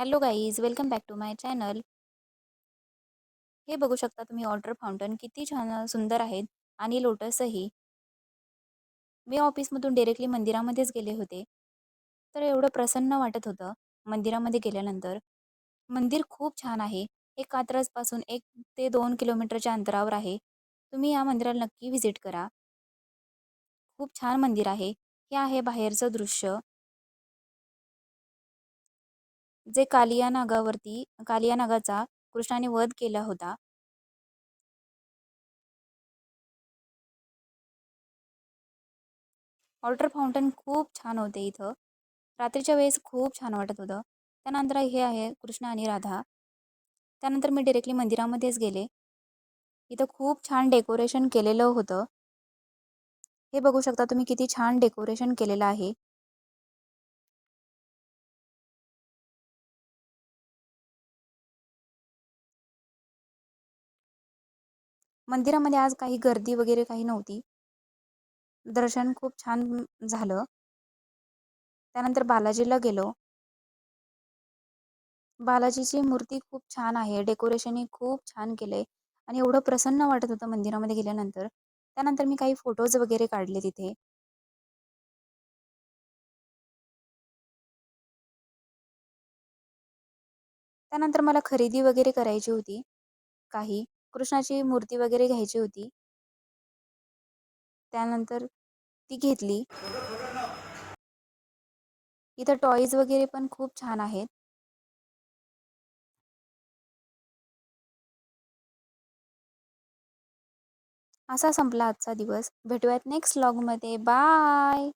Hello guys welcome back to my channel. हे बघू शकता तुम्ही वॉटर फाउंटन किती छान सुंदर आहेत आणि लोटसही. मी ऑफिसमधून डिरेक्टली मंदिरामध्येच गेले होते. तर एवढं प्रसन्न वाटत होतं मंदिरामध्ये गेल्यानंतर. मंदिर खूप छान आहे. हे कात्रजपासून एक ते दोन किलोमीटरच्या अंतरावर आहे. तुम्ही या मंदिराला नक्की व्हिजिट करा. खूप छान मंदिर आहे. हे आहे बाहेरचं दृश्य. जे कालियानागावरती कालियानागाचा कृष्णाने वध केला होता. वॉटर फाउंटन खूप छान होते इथं. रात्रीच्या वेळेस खूप छान वाटत होतं. त्यानंतर हे आहे कृष्ण आणि राधा. त्यानंतर मी डिरेक्टली मंदिरामध्येच गेले. इथं खूप छान डेकोरेशन केलेलं होतं. हे बघू शकता तुम्ही किती छान डेकोरेशन केलेलं आहे. मंदिरामध्ये आज काही गर्दी वगैरे काही नव्हती. दर्शन खूप छान झालं. त्यानंतर बालाजीला गेलो. बालाजीची मूर्ती खूप छान आहे. डेकोरेशनही खूप छान केले. आणि एवढं प्रसन्न वाटत होतं मंदिरामध्ये गेल्यानंतर. त्यानंतर मी काही फोटोज वगैरे काढले तिथे. त्यानंतर मला खरेदी वगैरे करायची होती. काही. कृष्णाची मूर्ती वगैरे घ्यायची होती. त्यानंतर ती घेतली. इथं टॉईज वगैरे पण खूप छान आहेत. असा संपला आजचा दिवस. भेटूयात नेक्स्ट लॉगमध्ये बाय